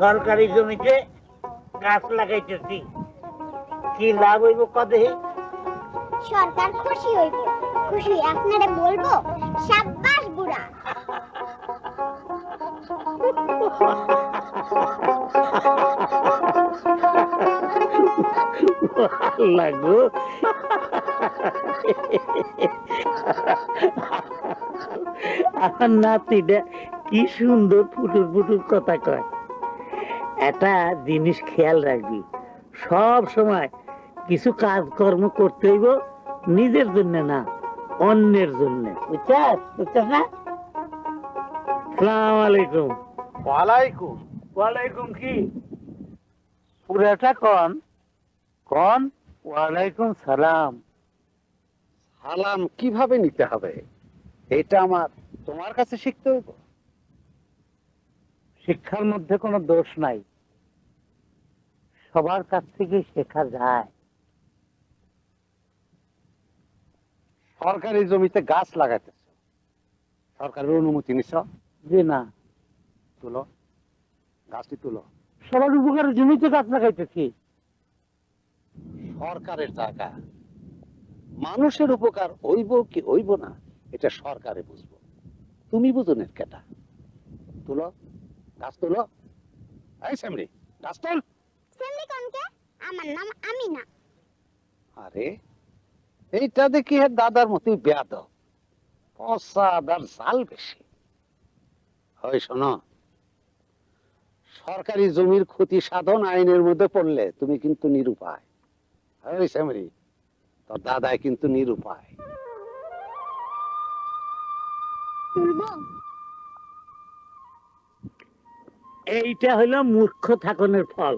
সরকারি জমিতে গাছ লাগাইতেছি। কি লাভ হইব কদে? সরকার খুশি হইব। খুশি আপনারে বলব সাব্বাস বুড়া। লাগো আমার নাতিটা কি সুন্দর ফুটুর ফুটুর কথা কয়। একটা জিনিস খেয়াল রাখবি। সব সময় কিছু কাজকর্ম করতে হইব নিজের জন্য না অন্যের জন্য। বুঝছাস? বুঝছাস না? সালাম আলাইকুম। ওয়ালাইকুম। ওয়ালাইকুম কি? পুরাটা কন? কন? ওয়ালাইকুম সালাম। সালাম কীভাবে নিতে হবে? এটা আমার তোমার কাছে শিখতে হইব? শিক্ষার মধ্যে কোনো দোষ নাই। সবার কাছ থেকে শেখা যায়। সরকারি জমিতে গাছ লাগাইতেছ। সরকারের অনুমতি নিছ? যে না। তুলো। গাছটি তুলো। সবার উপকারের জমিতে গাছ লাগাইতেছি। সরকারের জায়গা। মানুষের উপকার হইব কি হইব না এটা সরকারে বুঝব। তুমি বুঝো কেটা। তুলো। গাছ তুলো। এই সামরি গাছ তুল। কনকে আমার নাম আমিনা। আরে এইটা দেখি হের দাদার মতোই বেয়াদ জাল বেশি। হয় শোনো সরকারি জমির ক্ষতি সাধন আইনের মধ্যে পড়লে তুমি কিন্তু নিরুপায়। হয় শ্যামরি তোর দাদাই কিন্তু নিরুপায়। এইটা হলো মূর্খ থাকনের ফল।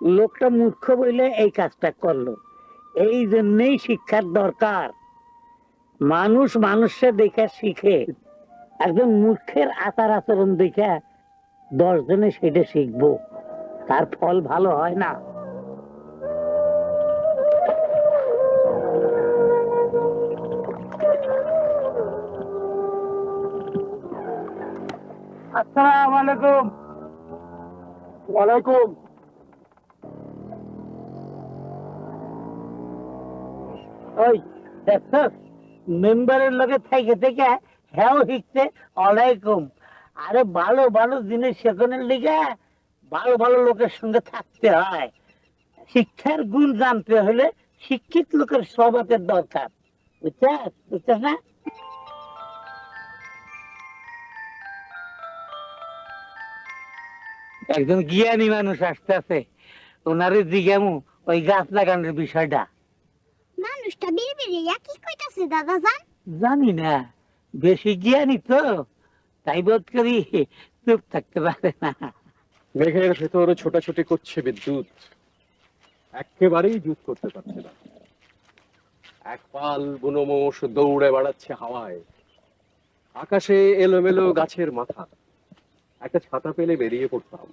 লোকটা মূর্খ বইলে এই কাজটা করল। এই জন্যই শিক্ষার দরকার। মানুষ মানুষে দেখে শিখে। একজন মূর্খের আচার আচরণ দেখে দশ জনে সেটা শিখব। তার ফল ভালো হয় না। আসসালামু আলাইকুম। ওয়ালাইকুম। ওই মেম্বারের থেকে থেকে হ্যাঁ আরে ভালো ভালো জিনিস লিগে ভালো ভালো লোকের সঙ্গে থাকতে হয়। শিক্ষার গুণ জানতে হলে শিক্ষিত লোকের স্বভাবের দরকার। বুঝছাস বুঝছাস না? একজন জ্ঞানী মানুষ আসতেছে। ওনারে জিজ্ঞামু ওই গাছ লাগানোর বিষয়টা। মানুষটা বিড়বিড়িয়া কি কইতাছে দাদা জান জানি না বেশি জ্ঞানী তো তাই বোধ করি চুপ থাকতে পারে না। মেঘের ভেতর ছোটাছুটি করছে বিদ্যুৎ। একেবারেই জুত করতে পারছে না। এক পাল বুনো মোষ দৌড়ে বেড়াচ্ছে হাওয়ায়। আকাশে এলোমেলো গাছের মাথা। একটা ছাতা পেলে বেরিয়ে পড়তাম।